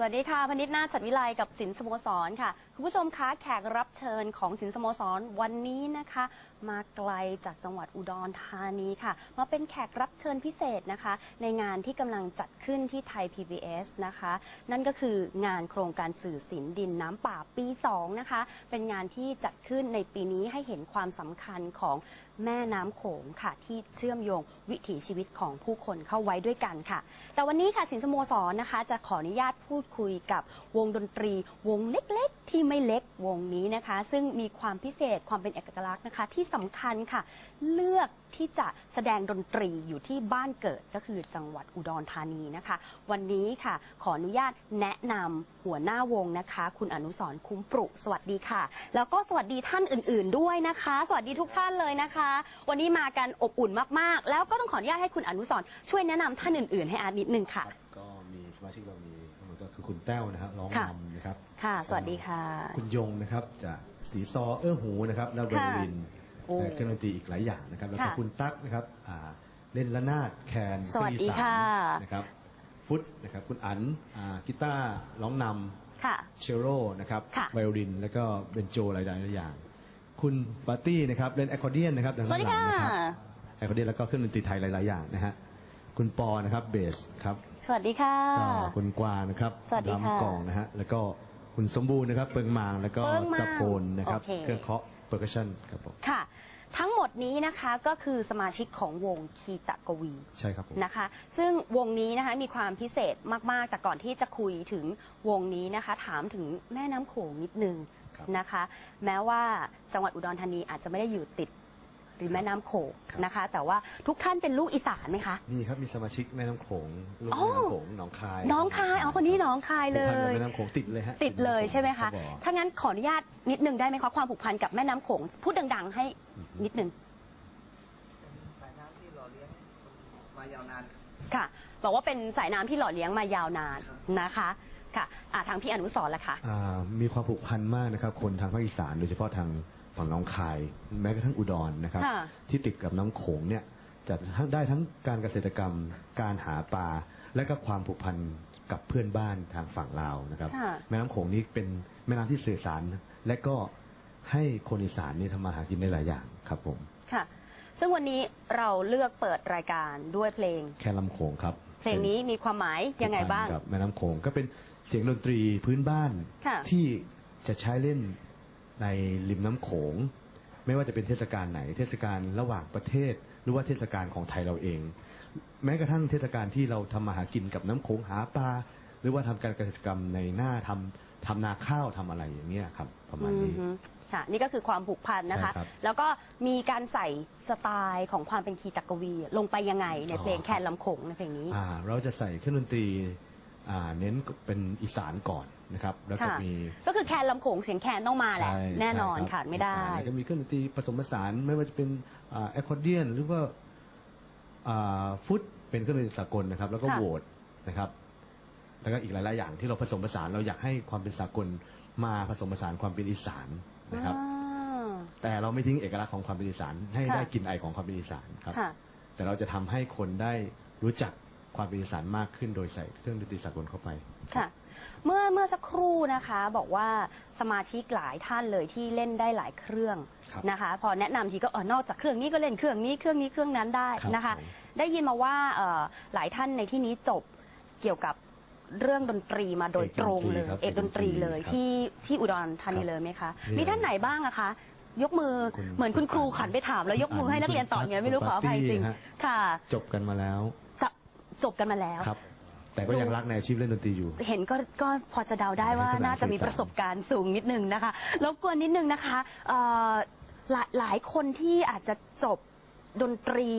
สวัสดีค่ะพนิษฐ์นาถสัตวิไลกับสินสโมสรค่ะ คุณผู้ชมคะแขกรับเชิญของสินสโมสรวันนี้นะคะ มาไกลจากจังหวัดอุดรธานีค่ะ มาเป็นแขกรับเชิญพิเศษนะคะ ในงานที่กำลังจัดขึ้นที่ไทย PBS นะคะ นั่นก็คืองานโครงการสื่อสินดินน้ำป่าปี 2 นะคะ เป็นงานที่จัดขึ้นในปีนี้ให้เห็นความสำคัญของแม่น้ำโขงค่ะ ที่เชื่อมโยงวิถีชีวิตของผู้คนเข้าไว้ด้วยกันค่ะ แต่วันนี้ค่ะสินสโมสรนะคะ จะขออนุญาตพูดคุยกับวงดนตรี วงเล็กๆ ที่ไม่เล็กวงนี้นะคะ ซึ่งมีความพิเศษความเป็นเอกลักษณ์นะคะ ที่สำคัญค่ะ เลือกที่จะแสดงดนตรีอยู่ที่บ้านเกิดก็คือจังหวัดอุดรธานีนะคะ วันนี้ค่ะ ขออนุญาตแนะนำหัวหน้าวงนะคะ คุณอนุสรคุ้มปรุสวัสดีค่ะ แล้วก็สวัสดีท่านอื่น ๆ ด้วยนะคะ สวัสดีทุกท่านเลยนะคะ วันนี้มากันอบอุ่นมากๆ แล้วก็ต้องขออนุญาตให้คุณอนุสรช่วยแนะนำท่านอื่น ๆ ให้อาร์ตนิดนึงค่ะ ก็มีสมาชิกเรามี คือคุณแต้วนะครับร้องค่ะ นำนะครับค่ะ สวัสดีค่ะ คุณยงนะครับจากสีซอเอื้อหูนะครับแล้วเบอร์ลินโอ้และเครื่องดนตรีอีกหลายอย่างนะครับ แล้วก็ค่ะคุณตั๊กนะครับอ่าเล่นระนาดแคนสวัสดีค่ะ เครื่องอีสานนะครับ ฟุตนะครับ คุณอั๋นอ่ากีตาร์ร้องนำค่ะเชลโลนะครับค่ะ ไวโอลิน แล้วก็เบนโจหลายๆอย่าง คุณปาร์ตี้นะครับเล่นแอคคอร์เดียนนะครับดังสวัสดีหลังค่ะๆนะครับแอคคอร์เดียนแล้วก็เครื่องดนตรีไทยหลาย ๆ อย่างนะฮะ คุณปอนะครับเบสครับ สวัสดีค่ะ ก็คุณกวางนะครับสวัสดีค่ะรำกลองนะฮะ แล้วก็คุณสมบูรณ์นะครับ เปิงมางแล้วก็เปิงมางตะโพนนะครับ โอเค เครื่องเคาะเปอร์คัชชันครับผมค่ะ ทั้งหมดนี้นะคะก็คือสมาชิกของวงคีตะกวี ใช่ครับผม นะคะ ซึ่งวงนี้นะคะมีความพิเศษมาก ๆ แต่ก่อนที่จะคุยถึงวงนี้นะคะ ถามถึงแม่น้ำโขงนิดนึงครับ นะคะ แม้ว่าจังหวัดอุดรธานีอาจจะไม่ได้อยู่ติด ริมแม่น้ำโขงครับนะคะ แต่ว่าทุกท่านเป็นลูกอีสานไหมคะนี่ครับมีสมาชิกแม่น้ำโขงลูกอ๋อ แม่น้ำโขงหนองคายน้องคายอ๋อคนนี้น้องคายเลผูกพันกับย แม่น้ำโขงติดเลยฮะติดเลยใช่ไหมคะรับผมถ้างั้นขออนุญาตนิดนึงได้ไหมคะความผูกพันกับแม่น้ำโขงพูดดัง ๆ ให้อืมนิดนึงสายน้ำที่หล่อเลี้ยงมายาวนาน ค่ะ บอกว่าเป็นสายน้ำที่หล่อเลี้ยงมายาวนานครับนะคะค่ะอ่าทางพี่อนุสรณ์ละคะ อ่ามีความผูกพันมากนะครับ คนทางภาคอีสานโดยเฉพาะทาง ฝั่งหน้องคาย แม้กระทั่งอุดรนะครับ ค่ะ ที่ติดกับน้ำโขงเนี่ยจะทั้งได้ทั้งการเกษตรกรรม การหาปลาและก็ความผูกพันกับเพื่อนบ้านทางฝั่งลาวนะครับ ค่ะ แม่น้ำโขงนี้เป็นแม่น้ำที่สื่อสาร และก็ให้คนอีสานนี่ทำมาหากินได้หลายอย่างครับผม ค่ะ ซึ่งวันนี้เราเลือกเปิดรายการด้วยเพลง แค่ลำโขงครับเพลงนี้มีความหมายยังไงบ้าง กับแม่น้ำโขงก็เป็นเสียงดนตรีพื้นบ้านค่ะ ที่จะใช้เล่น ในริมน้ำโขง ไม่ว่าจะเป็นเทศกาลไหน เทศกาลระหว่างประเทศ หรือว่าเทศกาลของไทยเราเอง แม้กระทั่งเทศกาลที่เราทำมาหากินกับน้ำโขงหาปลาหรือว่าทำการเกษตรกรรมในหน้าทำทำนาข้าวทำอะไรอย่างเงี้ยครับ ประมาณนี้ อือฮึค่ะ นี่ก็คือความผูกพันนะคะ ใช่ครับแล้วก็มีการใส่สไตล์ของความเป็นคีตะกวี ลงไปยังไงในเพลงอ๋อแคนลำโขงในเพลงนี้ อ่าเราจะใส่เครื่องดนตรีอ่า เน้นเป็นอีสานก่อนนะครับ แล้วก็ค่ะ มีก็คือแคนลำโขงเสียงแคนต้องมาแหละ ใช่แน่นอนใช่ครับขาดไม่ได้ แล้วก็มีเครื่องดนตรีผสมผสานไม่ว่าจะเป็นแอคคอร์เดียนหรือว่าอ่าฟุตเป็นเครื่องดนตรีสากลนะครับ แล้วก็ค่ะ โหวตนะครับ แล้วก็อีกหลาย ๆ อย่างที่เราผสมผสานเราอยากให้ความเป็นสากลมาผสมผสานความเป็นอีสานนะครับ อ่า แต่เราไม่ทิ้งเอกลักษณ์ของความเป็นอีสานให้ค่ะ ได้กลิ่นไอของความเป็นอีสานครับ ค่ะ แต่เราจะทำให้คนได้รู้จัก ความเป็นอีสานมากขึ้นโดยใส่เครื่องดนตรีสากลเข้าไป ค่ะ เมื่อเมื่อสักครู่นะคะ บอกว่าสมาชิกหลายท่านเลยที่เล่นได้หลายเครื่องครับนะคะ พอแนะนำทีก็เออนอกจากเครื่องนี้ก็เล่นเครื่องนี้เครื่องนี้เครื่องนั้นได้รับนะคะผม ได้ยินมาว่าเอ่อหลายท่านในที่นี้จบเกี่ยวกับเรื่องดนตรีมาโดยตรงเลยครับเอกดนตรีเลยครับที่ที่อุดรธานีครับเลยไหมคะ นี่มีท่านไหนบ้างอะคะ ยกมือคุณเหมือนคุณครูคุณขันไปถามแล้วยกมือให้นักเรียนต่ออย่างเงี้ยไม่รู้ขออภัยจริงคุณปาร์ตี้ฮะ ค่ะ จบกันมาแล้ว จะ จบกันมาแล้ว ครับ แต่ก็ยังรักในอาชีพเล่นดนตรีอยู่ เห็นก็ก็พอจะเดาได้ว่าให้สนามน่าจะมีสื่อสารประสบการณ์สูงนิดนึงนะคะรบกวนนิดนึงนะคะเอ่อหลายหลายคนที่อาจจะจบดนตรี